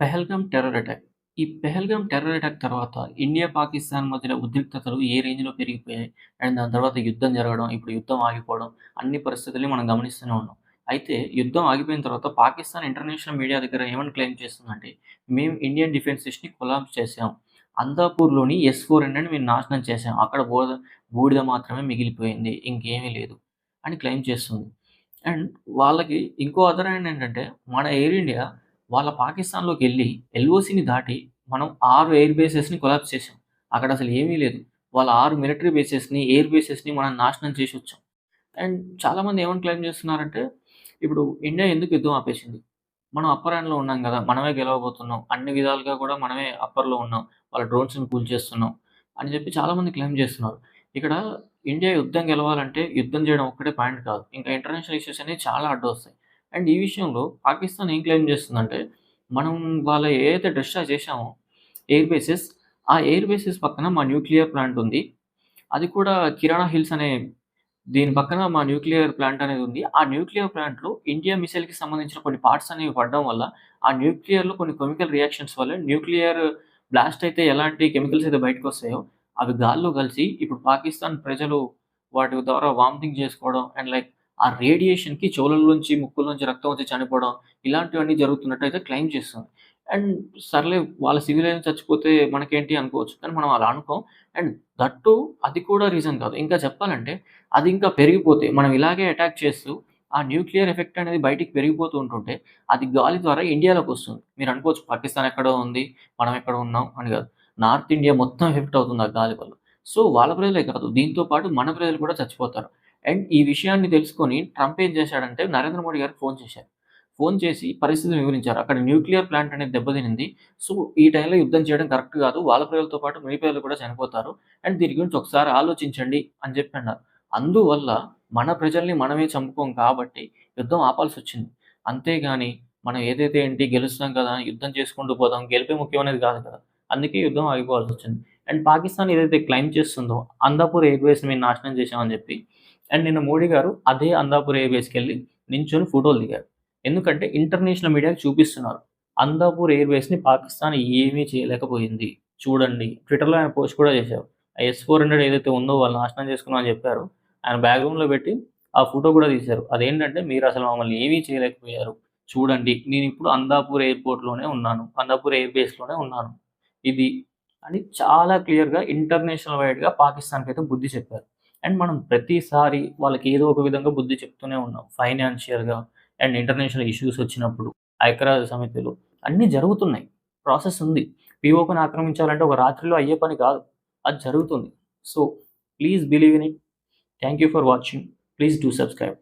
Pahalgam terror attack. ఈ Pahalgam terror attack తర్వాత India, Pakistan మధ్యలో ఉద్రిక్తతలు ఏ రేంజ్‌లో పెరిగిపోయాయి. అండ్ దాని తర్వాత యుద్ధం జరగడం, ఇప్పుడు యుద్ధం ఆగిపోవడం అన్ని పరిస్థితుల్ని మనం గమనిస్తూనే ఉన్నాం. అయితే యుద్ధం ఆగిపోయిన తర్వాత పాకిస్తాన్ ఇంటర్నేషనల్ మీడియా దగ్గర ఏమని క్లెయిమ్ చేస్తుందంటే, మేము ఇండియన్ డిఫెన్స్ సిస్ట్ని కొలాప్స్ చేసాం అందాపూర్‌లోని ఎస్ 400ని మేము నాశనం చేసాం అక్కడ బూడిద బూడిద మాత్రమే మిగిలిపోయింది. ఇంకేమీ లేదు అని క్లెయిమ్ చేస్తుంది. అండ్ వాళ్ళకి ఇంకో అదర్ హ్యాండ్ ఏంటంటే, మన ఎయిర్ ఇండియా వాళ్ళ పాకిస్తాన్లోకి వెళ్ళి ఎల్ఓసిని దాటి మనం ఆరు ఎయిర్ బేసెస్‌ని కొలాప్స్ చేశాం. అక్కడ అసలు ఏమీ లేదు. వాళ్ళ ఆరు మిలిటరీ బేసెస్‌ని, ఎయిర్ బేసెస్‌ని మనం నాశనం చేసి వచ్చాం అండ్ చాలామంది ఏమని క్లెయిమ్ చేస్తున్నారంటే, ఇప్పుడు ఇండియా ఎందుకు యుద్ధం ఆపేసింది? మనం అప్పర్ హ్యాండ్‌లో ఉన్నాం కదా మనమే గెలవబోతున్నాం. అన్ని విధాలుగా కూడా మనమే అప్పర్‌లో ఉన్నాం. వాళ్ళ డ్రోన్స్‌ని కూల్ చేస్తున్నాం అని చెప్పి చాలామంది క్లెయిమ్ చేస్తున్నారు. ఇక్కడ ఇండియా యుద్ధం గెలవాలంటే యుద్ధం చేయడం ఒక్కటే పాయింట్ కాదు. ఇంకా ఇంటర్నేషనల్ ఇష్యూస్ అనేవి చాలా అడ్డొస్తాయి. అండ్ ఈ విషయంలో పాకిస్తాన్ ఏం క్లెయిమ్ చేస్తుందంటే, మనం వాళ్ళ ఏదైతే డిస్ట్రాయ్ చేశామో ఎయిర్ బేసెస్, ఆ ఎయిర్ బేసెస్ పక్కన మా న్యూక్లియర్ ప్లాంట్ ఉంది. అది కూడా కిరాణా హిల్స్ అనే దీని పక్కన మా న్యూక్లియర్ ప్లాంట్ అనేది ఉంది. ఆ న్యూక్లియర్ ప్లాంట్‌లో ఇండియా మిసైల్‌కి సంబంధించిన కొన్ని పార్ట్స్ అనేవి పడడం వల్ల, ఆ న్యూక్లియర్‌లో కొన్ని కెమికల్ రియాక్షన్స్ వల్ల న్యూక్లియర్ బ్లాస్ట్ అయితే ఎలాంటి కెమికల్స్ అయితే బయటకు వస్తాయో అవి గాల్లో కలిసి ఇప్పుడు పాకిస్తాన్ ప్రజలు వాటి ద్వారా వామిటింగ్ చేసుకోవడం అండ్ లైక్ ఆ రేడియేషన్‌కి చెవులలోంచి, ముక్కులోంచి రక్తం వచ్చి చనిపోవడం ఇలాంటివన్నీ జరుగుతున్నట్టయితే క్లెయిమ్ చేస్తుంది. అండ్ సర్లే వాళ్ళ సివిల్ అయినా చచ్చిపోతే మనకేంటి అనుకోవచ్చు. కానీ మనం అలా అనుకోం. అండ్ దట్ టూ అది కూడా రీజన్ కాదు. ఇంకా చెప్పాలంటే అది ఇంకా పెరిగిపోతే మనం ఇలాగే అటాక్ చేస్తూ ఆ న్యూక్లియర్ ఎఫెక్ట్ అనేది బయటికి పెరిగిపోతూ ఉంటుంటే, అది గాలి ద్వారా ఇండియాలోకి వస్తుంది మీరు అనుకోవచ్చు పాకిస్తాన్ ఎక్కడో ఉంది. మనం ఎక్కడో ఉన్నాం అని కాదు. నార్త్ ఇండియా మొత్తం ఎఫెక్ట్ అవుతుంది ఆ గాలి వల్ల. సో వాళ్ళ ప్రజలే కాదు. దీంతో పాటు మన ప్రజలు కూడా చచ్చిపోతారు. అండ్ ఈ విషయాన్ని తెలుసుకొని ట్రంప్ ఏం చేశాడంటే నరేంద్ర మోడీ గారికి ఫోన్ చేశారు. ఫోన్ చేసి పరిస్థితిని వివరించారు. అక్కడ న్యూక్లియర్ ప్లాంట్ అనేది దెబ్బతినింది. సో ఈ టైంలో యుద్ధం చేయడం కరెక్ట్ కాదు. వాళ్ళ ప్రజలతో పాటు మీ ప్రజలు కూడా చనిపోతారు. అండ్ దీని గురించి ఒకసారి ఆలోచించండి అని చెప్పి అన్నారు. అందువల్ల మన ప్రజల్ని మనమే చంపుకోం కాబట్టి యుద్ధం ఆపాల్సి వచ్చింది అంతేగాని మనం ఏదైతే ఏంటి గెలుస్తాం కదా! యుద్ధం చేసుకుంటూ పోదాం. గెలిపే ముఖ్యం అనేది కాదు కదా! అందుకే యుద్ధం ఆగిపోవాల్సి వచ్చింది అండ్ పాకిస్తాన్ ఏదైతే క్లెయిమ్ చేస్తుందో అందాపూర్ ఎయిర్ మేము నాశనం చేశామని చెప్పి అండ్ నిన్న మోడీ గారు అదే అందాపూర్ ఎయిర్ బేస్‌కెళ్ళి నించొని ఫోటోలు దిగారు. ఎందుకంటే ఇంటర్నేషనల్ మీడియాకి చూపిస్తున్నారు. అందాపూర్ ఎయిర్ బేస్‌ని పాకిస్తాన్ ఏమీ చేయలేకపోయింది. చూడండి. ట్విట్టర్‌లో ఆయన పోస్ట్ కూడా చేశారు. ఆ ఎస్ 400 ఏదైతే ఉందో వాళ్ళు నాశనం చేసుకున్నామని చెప్పారు. ఆయన బ్యాక్‌గ్రౌండ్‌లో పెట్టి ఆ ఫోటో కూడా తీశారు. అదేంటంటే అసలు మమ్మల్ని ఏమీ చేయలేకపోయారు. చూడండి. నేను ఇప్పుడు అందాపూర్ ఎయిర్‌పోర్ట్‌లోనే ఉన్నాను. అందాపూర్ ఎయిర్ బేస్‌లోనే ఉన్నాను. ఇది అని చాలా క్లియర్‌గా ఇంటర్నేషనల్ వైడ్‌గా పాకిస్తాన్‌కైతే బుద్ధి చెప్పారు. అండ్ మనం ప్రతిసారి వాళ్ళకి ఏదో ఒక విధంగా బుద్ధి చెప్తూనే ఉన్నాం. ఫైనాన్షియల్‌గా అండ్ ఇంటర్నేషనల్ ఇష్యూస్ వచ్చినప్పుడు ఐక్యరాజ్య సమితిలో అన్నీ జరుగుతున్నాయి. ప్రాసెస్ ఉంది. పీఓపీని ఆక్రమించాలంటే ఒక రాత్రిలో అయ్యే పని కాదు. అది జరుగుతుంది. So please believe in it. Thank you for watching. Please do subscribe.